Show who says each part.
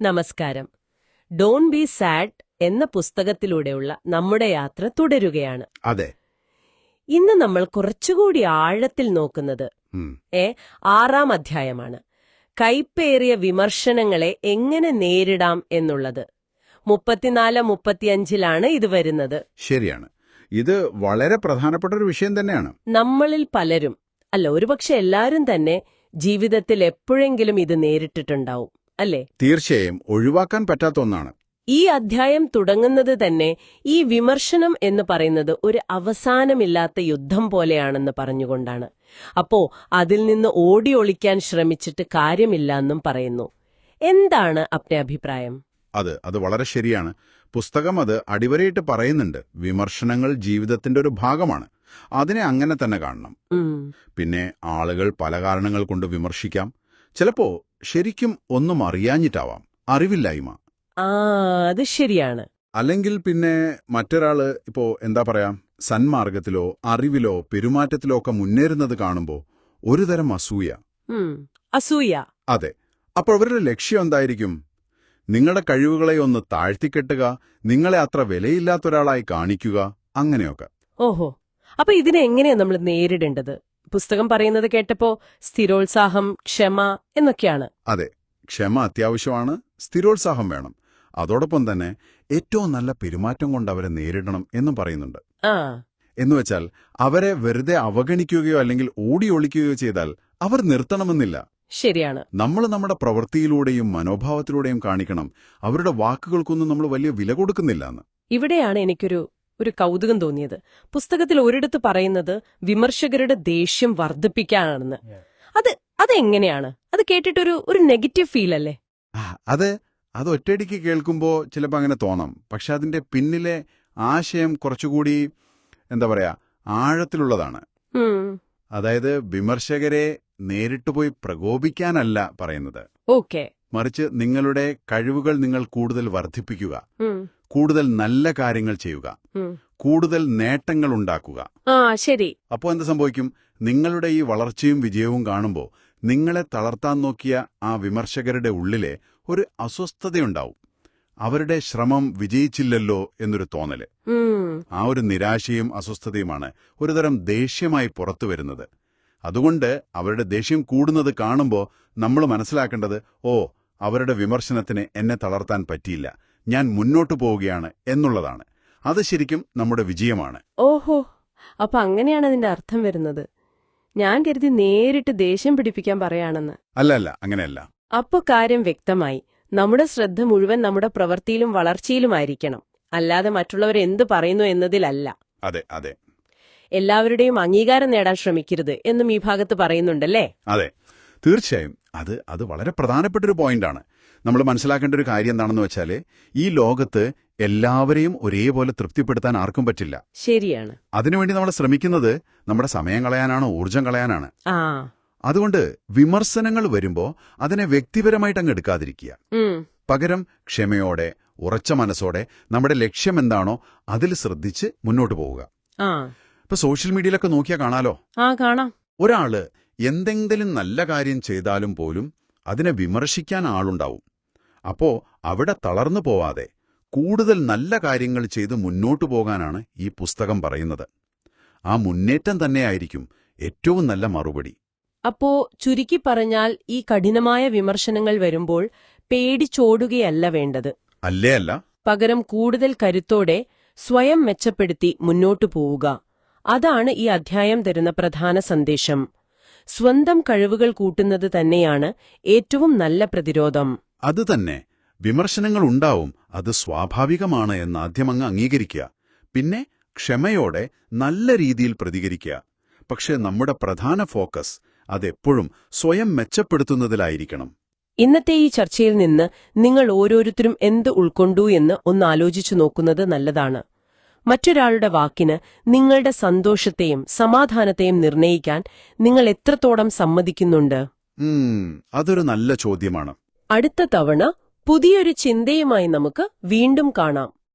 Speaker 1: നമസ്കാരം. Don B sad എന്ന പുസ്തകത്തിലൂടെയുള്ള നമ്മുടെ യാത്ര തുടരുകയാണ്.
Speaker 2: അതെ.
Speaker 1: ഇന്ന് നമ്മൾ കുറച്ചുകൂടി ആഴത്തിൽ നോക്കുന്നത്. ഏ ആറാം അധ്യായമാണ്. കൈപ്പേറിയ വിമർശനങ്ങളെ എങ്ങനെ നേരിടാം എന്നുള്ളത്. മുപ്പത്തിനാല് മുപ്പത്തിയഞ്ചിലാണ് ഇത് വരുന്നത്.
Speaker 2: ശരിയാണ്. ഇത് വളരെ പ്രധാനപ്പെട്ട ഒരു വിഷയം തന്നെയാണ്.
Speaker 1: നമ്മളിൽ പലരും അല്ല ഒരുപക്ഷെ എല്ലാവരും തന്നെ ജീവിതത്തിൽ എപ്പോഴെങ്കിലും ഇത് നേരിട്ടിട്ടുണ്ടാവും. അല്ലേ?
Speaker 2: തീർച്ചയായും ഒഴിവാക്കാൻ പറ്റാത്ത ഒന്നാണ്.
Speaker 1: ഈ അധ്യായം തുടങ്ങുന്നത് തന്നെ ഈ വിമർശനം എന്ന് പറയുന്നത് ഒരു അവസാനമില്ലാത്ത യുദ്ധം പോലെയാണെന്ന് പറഞ്ഞുകൊണ്ടാണ്. അപ്പോ അതിൽ നിന്ന് ഓടി ഒളിക്കാൻ ശ്രമിച്ചിട്ട് കാര്യമില്ല എന്നും പറയുന്നു. എന്താണ് അപ്നെ അഭിപ്രായം?
Speaker 2: അത് അത് വളരെ ശരിയാണ്. പുസ്തകം അത് അടിവരയിട്ട് പറയുന്നുണ്ട്. വിമർശനങ്ങൾ ജീവിതത്തിന്റെ ഒരു ഭാഗമാണ്. അതിനെ അങ്ങനെ തന്നെ കാണണം. പിന്നെ ആളുകൾ പല കാരണങ്ങൾ കൊണ്ട് വിമർശിക്കാം. ചിലപ്പോ ശരിക്കും ഒന്നും അറിയാഞ്ഞിട്ടാവാം. അറിവില്ലായ്മ.
Speaker 1: ആ അത് ശരിയാണ്.
Speaker 2: അല്ലെങ്കിൽ പിന്നെ മറ്റൊരാൾ ഇപ്പോ എന്താ പറയാ സന്മാർഗത്തിലോ അറിവിലോ പെരുമാറ്റത്തിലോ ഒക്കെ മുന്നേറുന്നത് കാണുമ്പോ ഒരുതരം അസൂയ.
Speaker 1: അസൂയ.
Speaker 2: അതെ. അപ്പോൾ അവരുടെ ലക്ഷ്യം എന്തായിരിക്കും? നിങ്ങളുടെ കഴിവുകളെ ഒന്ന് താഴ്ത്തിക്കെട്ടുക നിങ്ങളെ അത്ര വിലയില്ലാത്ത ഒരാളായി കാണിക്കുക അങ്ങനെയൊക്കെ.
Speaker 1: ഓഹോ. അപ്പൊ ഇതിനെ എങ്ങനെയാ നമ്മൾ നേരിടേണ്ടത്? പുസ്തകം പറയുന്നത് കേട്ടപ്പോ സ്ഥിരോത്സാഹം ക്ഷമ എന്നൊക്കെയാണ്.
Speaker 2: അതെ ക്ഷമ അത്യാവശ്യമാണ് സ്ഥിരോത്സാഹം വേണം. അതോടൊപ്പം തന്നെ ഏറ്റവും നല്ല പെരുമാറ്റം കൊണ്ട് അവരെ നേരിടണം എന്നും പറയുന്നുണ്ട്. എന്നുവെച്ചാൽ അവരെ വെറുതെ അവഗണിക്കുകയോ അല്ലെങ്കിൽ ഓടി ഒളിക്കുകയോ ചെയ്താൽ അവർ നിർത്തണമെന്നില്ല.
Speaker 1: ശരിയാണ്.
Speaker 2: നമ്മൾ നമ്മുടെ പ്രവൃത്തിയിലൂടെയും മനോഭാവത്തിലൂടെയും കാണിക്കണം. അവരുടെ വാക്കുകൾക്കൊന്നും നമ്മൾ വലിയ വില കൊടുക്കുന്നില്ല
Speaker 1: ഇവിടെയാണ് എനിക്കൊരു ഒരു കൗതുകം തോന്നിയത്. പുസ്തകത്തിൽ ഒരിടത്ത് പറയുന്നത് വിമർശകരുടെ ദേഷ്യം വർദ്ധിപ്പിക്കാനാണെന്ന്. അത് അതെങ്ങനെയാണ് അത് കേട്ടിട്ടൊരു ഒരു നെഗറ്റീവ് ഫീൽ അല്ലേ?
Speaker 2: അത് അത് ഒറ്റയടിക്ക് കേൾക്കുമ്പോൾ ചിലപ്പോൾ അങ്ങനെ തോന്നാം. പക്ഷെ അതിന്റെ പിന്നിലെ ആശയം കുറച്ചുകൂടി എന്താ പറയാ ആഴത്തിലുള്ളതാണ്. അതായത് വിമർശകരെ നേരിട്ട് പോയി പ്രകോപിക്കാനല്ല പറയുന്നത്.
Speaker 1: ഓക്കെ.
Speaker 2: മറിച്ച് നിങ്ങളുടെ കഴിവുകൾ നിങ്ങൾ കൂടുതൽ വർദ്ധിപ്പിക്കുക. കൂടുതൽ നല്ല കാര്യങ്ങൾ ചെയ്യുക. കൂടുതൽ നേട്ടങ്ങൾ ഉണ്ടാക്കുക.
Speaker 1: ശരി.
Speaker 2: അപ്പോൾ എന്ത് സംഭവിക്കും? നിങ്ങളുടെ ഈ വളർച്ചയും വിജയവും കാണുമ്പോൾ നിങ്ങളെ തളർത്താൻ നോക്കിയ ആ വിമർശകരുടെ ഉള്ളിലെ ഒരു അസ്വസ്ഥതയുണ്ടാവും. അവരുടെ ശ്രമം വിജയിച്ചില്ലല്ലോ എന്നൊരു
Speaker 1: തോന്നൽ.
Speaker 2: ആ ഒരു നിരാശയും അസ്വസ്ഥതയുമാണ് ഒരുതരം ദേഷ്യമായി പുറത്തു വരുന്നത്. അതുകൊണ്ട് അവരുടെ ദേഷ്യം കൂടുന്നത് കാണുമ്പോൾ നമ്മൾ മനസ്സിലാക്കേണ്ടത് ഓ അവരുടെ വിമർശനത്തിന് എന്നെ തളർത്താൻ പറ്റിയില്ല. ഞാൻ മുന്നോട്ടു പോവുകയാണ് എന്നുള്ളതാണ്. അത് ശരിക്കും നമ്മുടെ വിജയമാണ്.
Speaker 1: ഓഹോ അപ്പൊ അങ്ങനെയാണ് അതിന്റെ അർത്ഥം വരുന്നത്. ഞാൻ കരുതി നേരിട്ട് ദേഷ്യം പിടിപ്പിക്കാൻ പറയാണെന്ന്.
Speaker 2: അല്ല അല്ല അങ്ങനെയല്ല.
Speaker 1: അപ്പൊ കാര്യം വ്യക്തമായി. നമ്മുടെ ശ്രദ്ധ മുഴുവൻ നമ്മുടെ പ്രവൃത്തിയിലും വളർച്ചയിലുമായിരിക്കണം. അല്ലാതെ മറ്റുള്ളവർ എന്ത് പറയുന്നു എന്നതിലല്ല.
Speaker 2: അതെ അതെ.
Speaker 1: എല്ലാവരുടെയും അംഗീകാരം നേടാൻ ശ്രമിക്കരുത് എന്നും ഈ ഭാഗത്ത് പറയുന്നുണ്ടല്ലേ?
Speaker 2: അതെ. തീർച്ചയായും. അത് അത് വളരെ പ്രധാനപ്പെട്ട ഒരു പോയിന്റാണ്. നമ്മൾ മനസ്സിലാക്കേണ്ട ഒരു കാര്യം എന്താണെന്ന് വെച്ചാൽ ഈ ലോകത്ത് എല്ലാവരെയും ഒരേപോലെ തൃപ്തിപ്പെടുത്താൻ ആർക്കും പറ്റില്ല.
Speaker 1: ശരിയാണ്.
Speaker 2: അതിനുവേണ്ടി നമ്മൾ ശ്രമിക്കുന്നത് നമ്മുടെ സമയം കളയാനാണ് ഊർജം കളയാനാണ്. അതുകൊണ്ട് വിമർശനങ്ങൾ വരുമ്പോൾ അതിനെ വ്യക്തിപരമായിട്ട് അങ്ങ് എടുക്കാതിരിക്കുക. പകരം ക്ഷമയോടെ ഉറച്ച മനസ്സോടെ നമ്മുടെ ലക്ഷ്യം എന്താണോ അതിൽ ശ്രദ്ധിച്ച് മുന്നോട്ട് പോവുക. ഇപ്പൊ സോഷ്യൽ മീഡിയയിലൊക്കെ നോക്കിയാൽ കാണാലോ?
Speaker 1: ആ കാണാം.
Speaker 2: ഒരാൾ എന്തെങ്കിലും നല്ല കാര്യം ചെയ്താലും പോലും അതിനെ വിമർശിക്കാൻ ആളുണ്ടാവും. അപ്പോ അവിടെ തളർന്നു പോവാതെ കൂടുതൽ നല്ല കാര്യങ്ങൾ ചെയ്ത് മുന്നോട്ടു പോകാനാണ് ഈ പുസ്തകം പറയുന്നത്. ആ മുന്നേറ്റം തന്നെയായിരിക്കും ഏറ്റവും നല്ല മറുപടി.
Speaker 1: അപ്പോ ചുരുക്കി പറഞ്ഞാൽ ഈ കഠിനമായ വിമർശനങ്ങൾ വരുമ്പോൾ പേടിച്ചോടുകയല്ല വേണ്ടത്.
Speaker 2: അല്ലേ അല്ല?
Speaker 1: പകരം കൂടുതൽ കരുത്തോടെ സ്വയം മെച്ചപ്പെടുത്തി മുന്നോട്ടു പോവുക. അതാണ് ഈ അധ്യായം തരുന്ന പ്രധാന സന്ദേശം. സ്വന്തം കഴിവുകൾ കൂട്ടുന്നത് തന്നെയാണ് ഏറ്റവും നല്ല പ്രതിരോധം.
Speaker 2: അത് തന്നെ. വിമർശനങ്ങൾ ഉണ്ടാവും അത് സ്വാഭാവികമാണ് എന്ന് ആദ്യം അങ്ങ് അംഗീകരിക്കുക. പിന്നെ ക്ഷമയോടെ നല്ല രീതിയിൽ പ്രതികരിക്കുക. പക്ഷേ നമ്മുടെ പ്രധാന ഫോക്കസ് അതെപ്പോഴും സ്വയം മെച്ചപ്പെടുത്തുന്നതിലായിരിക്കണം.
Speaker 1: ഇന്നത്തെ ഈ ചർച്ചയിൽ നിന്ന് നിങ്ങൾ ഓരോരുത്തരും എന്ത് ഉൾക്കൊണ്ടു എന്ന് ഒന്ന് ആലോചിച്ചു നോക്കുന്നത് നല്ലതാണ്. മറ്റൊരാളുടെ വാക്കിന് നിങ്ങളുടെ സന്തോഷത്തെയും സമാധാനത്തെയും നിർണയിക്കാൻ നിങ്ങൾ എത്രത്തോളം സമ്മതിക്കുന്നുണ്ട്?
Speaker 2: അതൊരു നല്ല ചോദ്യമാണ്.
Speaker 1: അടുത്ത തവണ പുതിയൊരു ചിന്തയുമായി നമുക്ക് വീണ്ടും കാണാം.